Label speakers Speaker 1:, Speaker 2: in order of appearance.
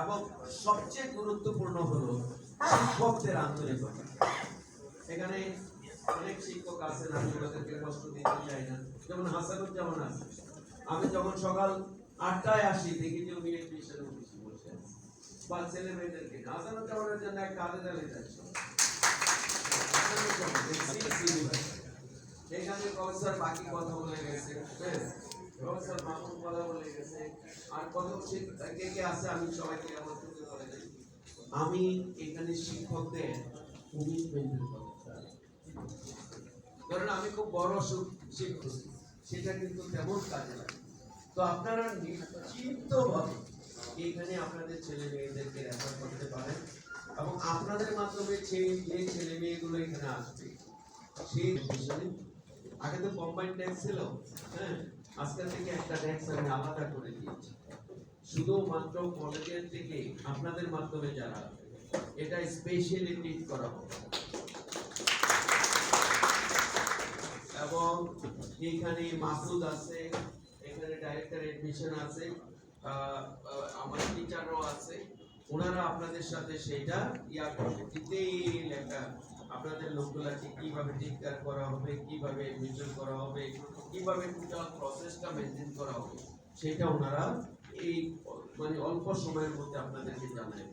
Speaker 1: এবং সবচেয়ে গুরুত্বপূর্ণ হলো শিক্ষকদের আন্তরিকতা। এখানে অনেক শিক্ষক আছেন আমি ওদেরকে কষ্ট দিতে চাই না। যেমন হাসানুজ্জামান আছে। আমি যখন সকাল আটটায় আসি দেখি যে উনি এডমিশন অফিসে বসে। বা ছেলে মেয়েদেরকে হাসানুজ্জামানের জন্য হাসানুজ্জামান, দেখছি সিলেবাস। এখানে প্রফেসর বাকি কথা বলে গেছে। আমি এখানে শিক্ষকদের কথা চাই। ধরেন, আমি খুব বড় শিক্ষক, সেটা কিন্তু তেমন কাজে লাগে। তো আপনারা নিশ্চিন্ত ভাবে এখানে আপনাদের ছেলে মেয়েদেরকে রেফার করতে পারেন এবং আপনাদের মাধ্যমে ছেলে মেয়েগুলো এখানে আসবে, সেই বিষয়ে আগে তো কম্বাইন ট্যাক্স ছিল। হ্যাঁ আজকাল থেকে একটা ট্যাক্স আমি আলাদা করে দিয়েছি। শুধুমাত্র কলেজের থেকে আপনাদের মাধ্যমে যারা, এটা স্পেশালি ট্রিট করা হবে। এবং এখানে মাসুদ আছে, এখানে ডাইরেক্টর এডমিশন আছে আমার টিচারও আছে। ওনারা আপনাদের সাথে সেটা ইয়া করবে ডিটেইল একটা আপনাদের লোকগুলাকে কীভাবে চিৎকার করা হবে, কীভাবে মেনটেন করা হবে, কীভাবে টোটাল প্রসেসটা মেনটেন করা হবে, সেটা ওনারা এই মানে অল্প সময়ের মধ্যে আপনাদেরকে জানায়।